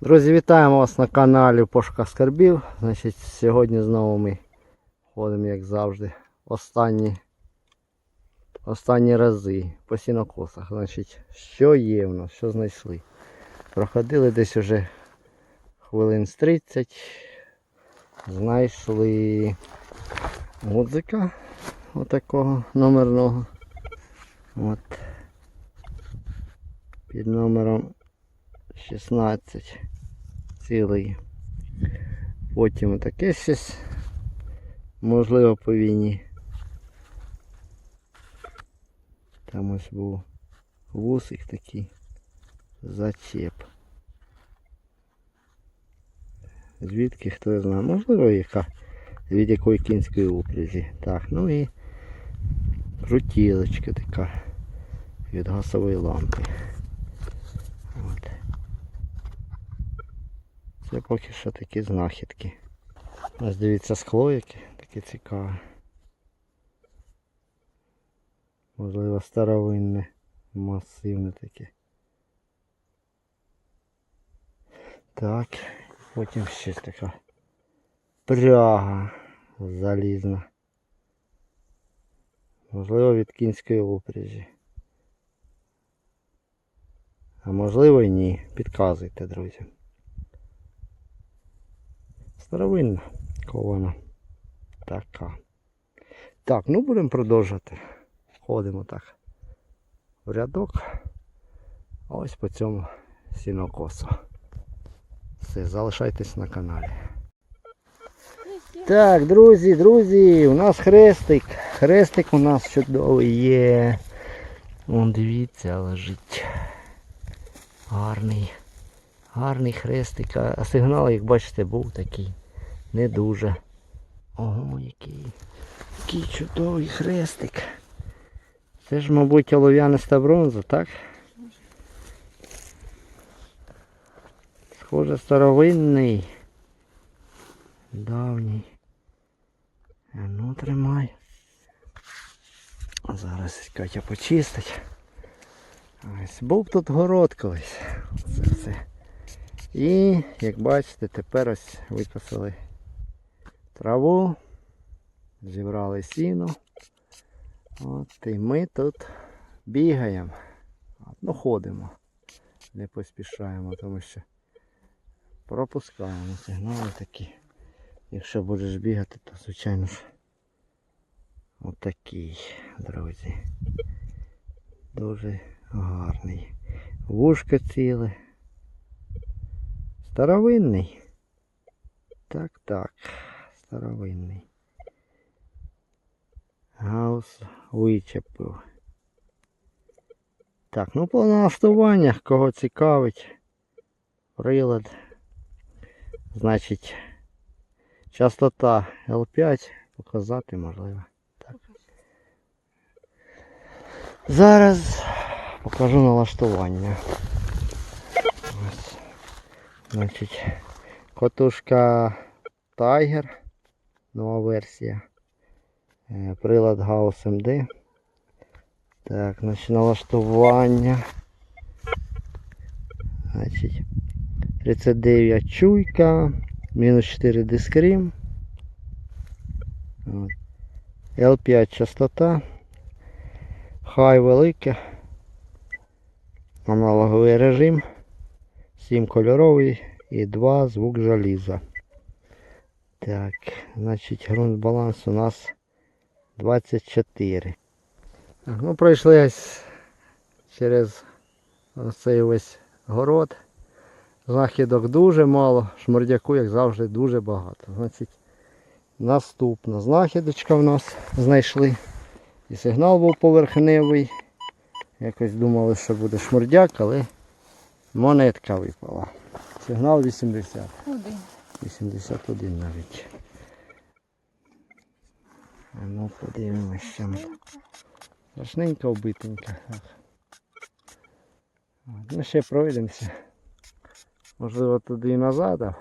Друзі, вітаємо вас на каналі Пошука Скарбів. Значить, сьогодні знову ми ходимо, як завжди, останні, останні рази по сінокосах. Значить, що є в нас, що знайшли. Проходили десь уже хвилин з 30. Знайшли гудзика отакого номерного. От. Під номером 16 цілий. Потім таке щось, можливо, по війні. Там ось був вусик такий зачеп. Звідки хто знає, можливо, яка від якої кінської упряжі. Так, ну і крутілочка така від газової лампи. Це поки що такі знахідки. Ось дивіться скло яке, таке цікаве. Можливо старовинне, масивне таке. Так, потім щось така пряга залізна. Можливо від кінської упряжі. А можливо і ні. Підказуйте, друзі. Старовинна кована. Така. Так, ну будемо продовжувати. Ходимо так в рядок. Ось по цьому сінокосу. Все, залишайтесь на каналі. Так, друзі, друзі, у нас хрестик. Хрестик у нас чудовий є. Вон дивіться, лежить. Гарний. Гарний хрестик. А сигнал, як бачите, був такий. Не дуже. Ого, який. Який чудовий хрестик. Це ж, мабуть, олов'яниста бронза, так? Схоже, старовинний. Давній. А ну тримай. Зараз Катя почистить. Ось був тут город колись. Це все. І, як бачите, тепер ось викосили траву, зібрали сіно. От і ми тут бігаємо. Ну ходимо. Не поспішаємо, тому що пропускаємо сигнали такі. Якщо будеш бігати, то звичайно ж отакий, друзі. Дуже гарний. Вушка ціле. Старовинний. Так, так. Старовинний. Гаус вичепив. Так, ну по налаштуваннях, кого цікавить. Прилад. Значить, частота L5 показати можливо. Так. Зараз покажу налаштування. Значить, котушка Tiger, нова версія. Е, Прилад Gauss MD. Так, значить налаштування. Значить, 39 чуйка, мінус 4 дискрім. L5 частота. Хай велике. Аналоговий режим. 7 кольоровий і 2 звук желіза. Так, значить ґрунт баланс у нас 24. Так, ну пройшли ось через цей весь город. Знахідок дуже мало, шмурдяку, як завжди, дуже багато. Значить, наступна знахідочка в нас знайшли. І сигнал був поверхневий. Якось думали, що буде шмурдяк, але монетка випала. Сигнал 80. Один. 81 навіть. А ну подивимось, ми. Страшненька вбитенька. Ну ще пройдемося. Можливо туди і назад, а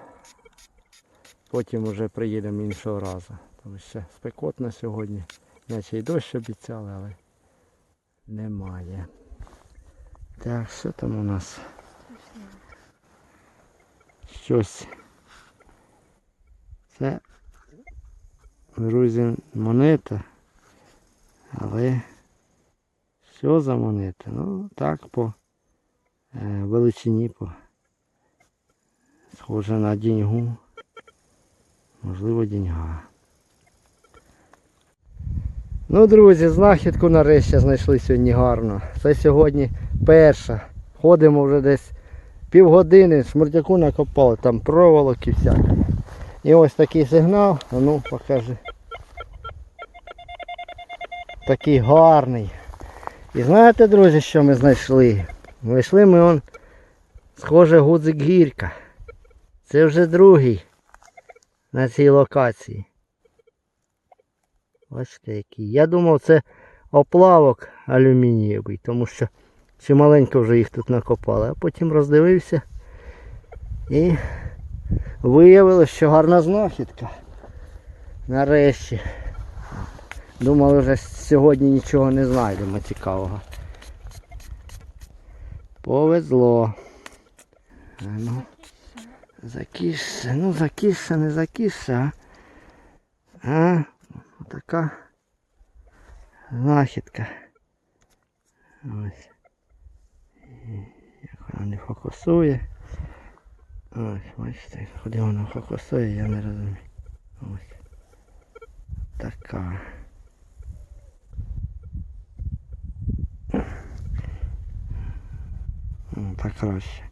потім вже приїдемо іншого разу. Тому що спекотно сьогодні. Наче й дощ обіцяли, але немає. Так, що там у нас? Щось. Це, друзі, монета. Але що за монета? Ну, так по е, величині по. Схоже на деньгу. Можливо, деньга. Ну, друзі, знахідку нарешті знайшли сьогодні гарно. Це сьогодні перша. Ходимо вже десь півгодини, шмуртяку накопали, там проволоки всякі. І ось такий сигнал, ну покажи. Такий гарний. І знаєте, друзі, що ми знайшли? Знайшли ми он, схоже, гудзик гірка. Це вже другий на цій локації. Бачите який. Я думав це оплавок алюмінієвий, тому що чималенько вже їх тут накопали. А потім роздивився і виявилось, що гарна знахідка. Нарешті. Думали, вже сьогодні нічого не знайдемо цікавого. Повезло. Ну, закішся, ну закішся, не закішся, а. А, така знахідка. Ось. Як вона не фокусує. Ось, бачите, куди вона фокусує, я не розумію. Ось. Така. Так краще.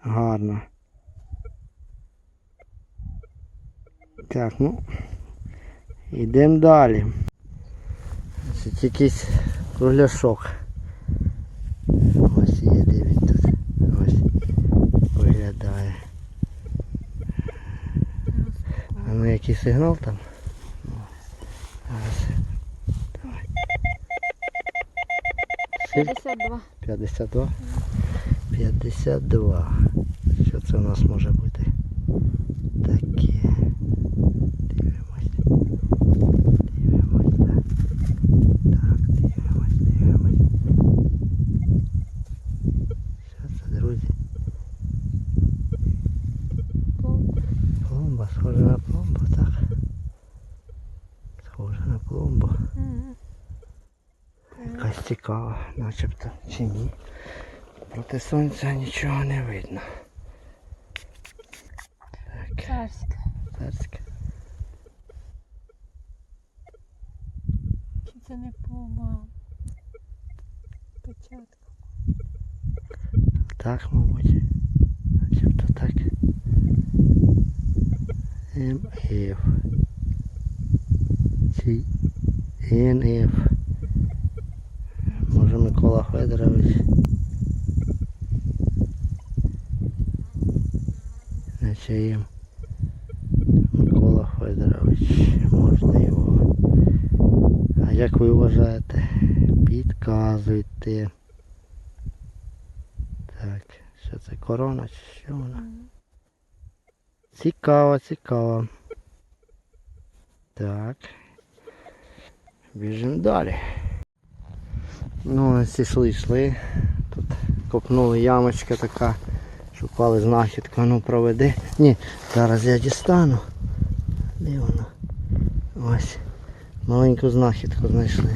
Гарно. Так, ну. Йдемо далі. Це якийсь кругляшок. Який сигнал там? Давай. Скільки? 52. 52. 52. Що це у нас може бути? Цікава, начебто, чи ні. Проти сонця нічого не видно. Так, царське. Чи це не пломба? Печатка. Так, мабуть. Начебто так. МФ. Чи НФ. Микола Федорович. Наче. Микола Федорович, можливо. А як ви вважаєте? Підказуйте. Так, що це корона чи що вона? Цікаво, цікаво. Так. Біжимо далі. Ну, ось йшли, йшли. Тут копнули ямочка така. Шукали знахідку, ну проведи. Ні, зараз я дістану. Де вона? Ось. Маленьку знахідку знайшли.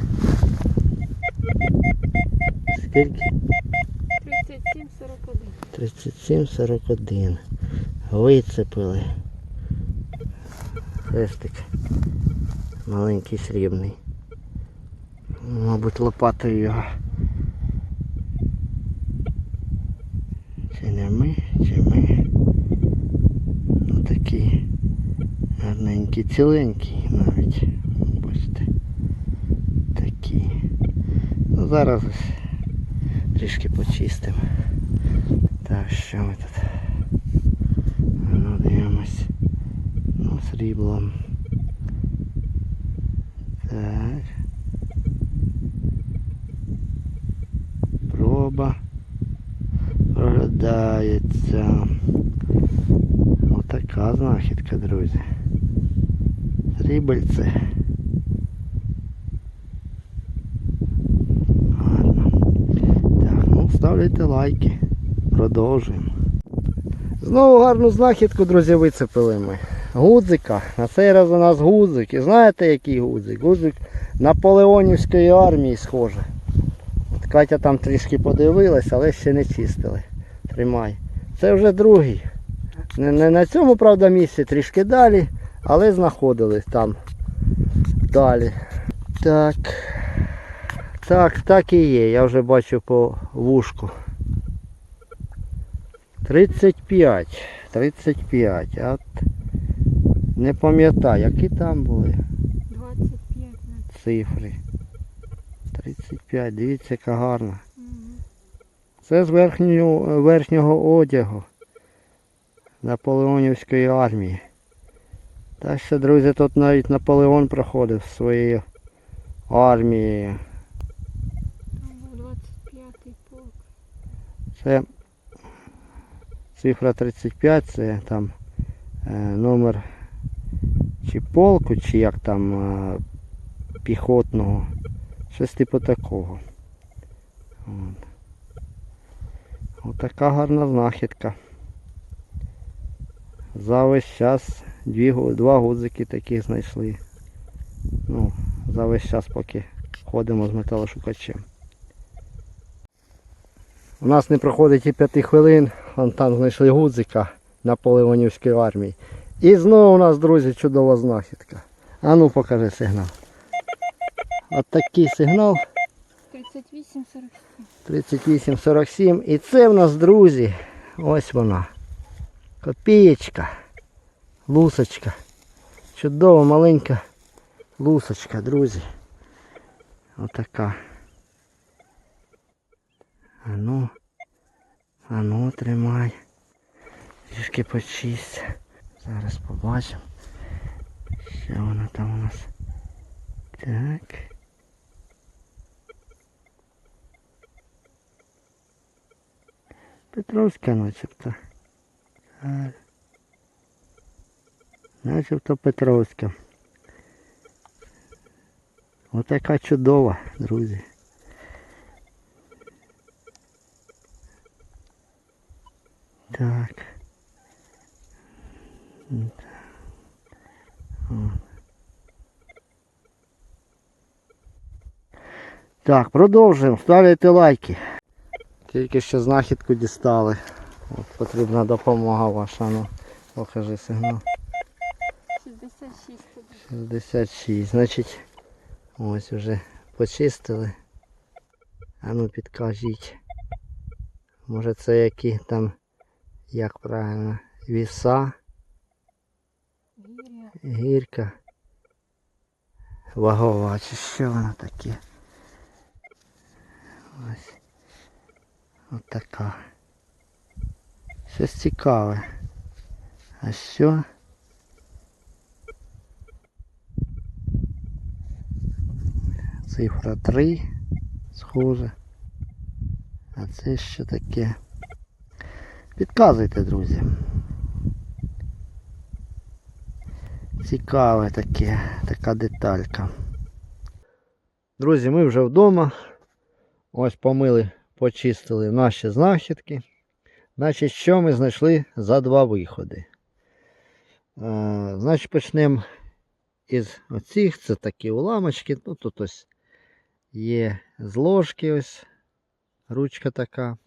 Скільки? 37-41. 37-41. Вицепили. Хрестик. Маленький срібний. Мабуть, лопатою його. Чи не ми, чи ми. Ну такий гарненький, ціленький навіть. Бачите. Такий. Ну зараз ось трішки почистимо. Так, що ми тут? Ну, дивимось. Ну, сріблом. Так. Проба. Проглядається. Отака знахідка, друзі. Гарно. Так, ну ставляйте лайки. Продовжуємо. Знову гарну знахідку, друзі, вицепили ми. Гудзика. На цей раз у нас гудзик. І знаєте який гудзик? Гудзик Наполеонівської армії схоже. От Катя там трішки подивилась, але ще не чистили. Тримай. Це вже другий. Не, не на цьому, правда, місці, трішки далі, але знаходились там далі. Так. Так, так і є. Я вже бачу по вушку. 35. 35. От не пам'ятаю, які там були 25 цифри. 35. Дивіться, яка гарна. Це з верхнього, верхнього одягу Наполеонівської армії. Так що, друзі, тут навіть Наполеон проходив своєю армією. 25-й полк. Це цифра 35, це там е, номер чи полку, чи як там е, піхотного. Щось типу такого. От. Отака гарна знахідка. За весь час дві, два гудзики такі знайшли. Ну, за весь час поки ходимо з металошукачем. У нас не проходить і п'яти хвилин, вон там знайшли гудзика Наполеонівської армії. І знову у нас, друзі, чудова знахідка. А ну покажи сигнал. От такий сигнал 38-47. 3847. І це в нас, друзі, ось вона. Копієчка. Лусочка. Чудова маленька лусочка, друзі. Отака. А ну. А ну, тримай. Трішки почисть. Зараз побачимо. Що вона там у нас. Так. Петровська начебто. Начебто Петровська. Отака чудова, друзі. Так. Так, продовжуємо. Ставляйте лайки. Тільки що знахідку дістали. От потрібна допомога ваша. Ну, покажи сигнал. 66 туди. 66. Значить, ось вже почистили. А ну підкажіть. Може це які там, як правильно, віса, гірка, вагова, чи що воно таке? Ось. Ось така. Щось цікаве. А що? Цифра 3 схоже. А це що таке? Підказуйте, друзі. Цікаве таке, така деталька. Друзі, ми вже вдома. Ось помили, почистили наші знахідки. Значить, що ми знайшли за два виходи? Е, значить, почнемо із оцих. Це такі уламочки. Ну, тут ось є з ложки ось ручка така.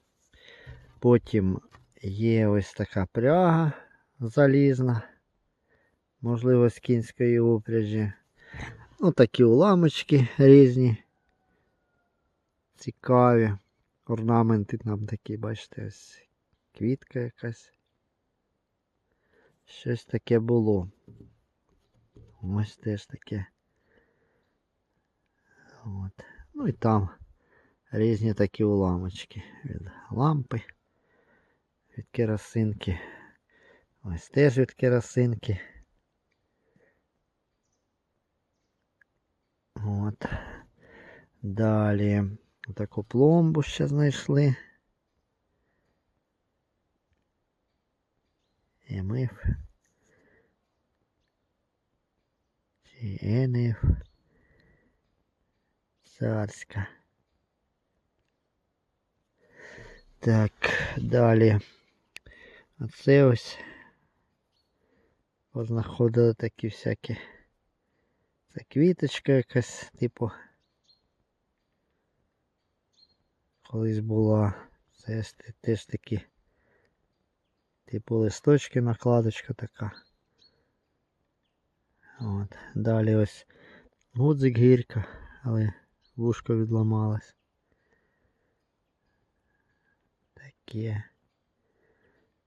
Потім є ось така пряга залізна. Можливо, з кінської упряжі. Ну, такі уламочки різні. Цікаві. Орнаменти там такі, бачите, ось квітка якась. Щось таке було. Ось теж таке. От. Ну і там різні такі уламочки від лампи, від керосинки. Ось теж від керосинки. От. Далі таку пломбу ще знайшли. МФ. Чи НФ. Царська. Так, далі. А це ось познаходили такі всякі. Це квіточка якась, типу. Колись була. Це теж такі. Типу листочки, накладочка така. От. Далі ось гудзик гірка, але вушко відламалось. Таке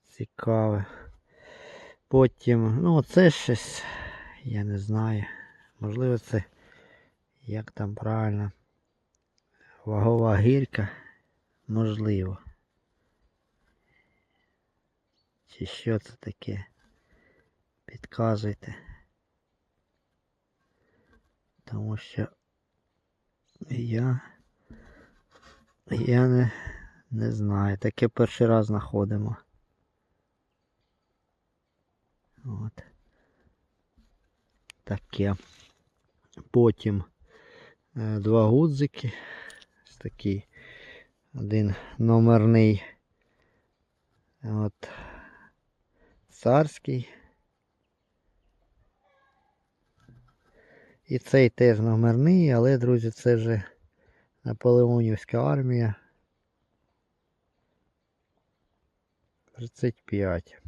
цікаве. Потім, ну це щось, я не знаю. Можливо, це як там правильно. Вагова гірка. Можливо. Чи що це таке? Підказуйте. Тому що я, я не, не знаю. Таке перший раз знаходимо. От. Таке. Потім е, два гудзики. Ось такий. Один номерний. От. Царський. І цей теж номерний, але, друзі, це вже Наполеонівська армія. 35.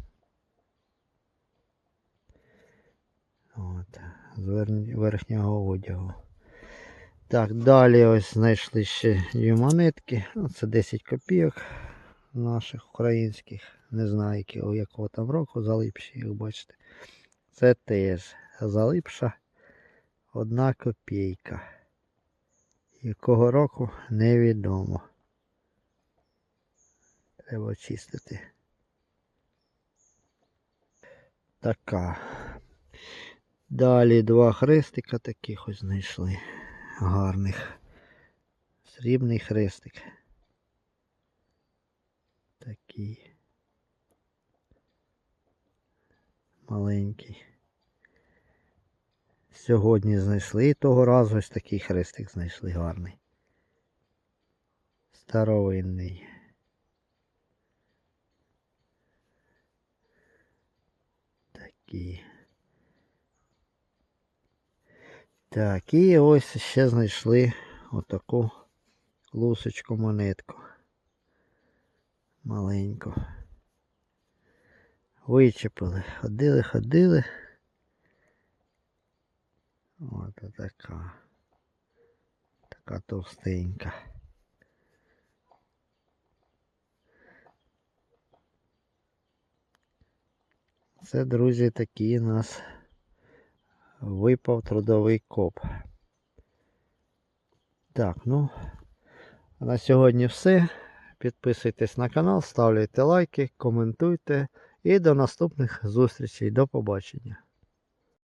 От, з верхнього одягу. Так, далі ось знайшли ще дві монетки. Ну, це 10 копійок наших українських. Не знаю, якого, якого там року залипші, як бачите. Це теж залипша одна копійка. Якого року невідомо. Треба очистити. Така. Далі два хрестика таких ось знайшли. Гарних. Срібний хрестик. Такий. Маленький. Сьогодні знайшли того разу ось такий хрестик знайшли гарний. Старовинний. Такий. Так, і ось ще знайшли отаку лусочку монетку. Маленьку. Вичепили. Ходили, ходили. От така. Така товстенька. Це, друзі, такий у нас випав трудовий коп. Так, ну, на сьогодні все. Підписуйтесь на канал, ставляйте лайки, коментуйте і до наступних зустрічей. До побачення.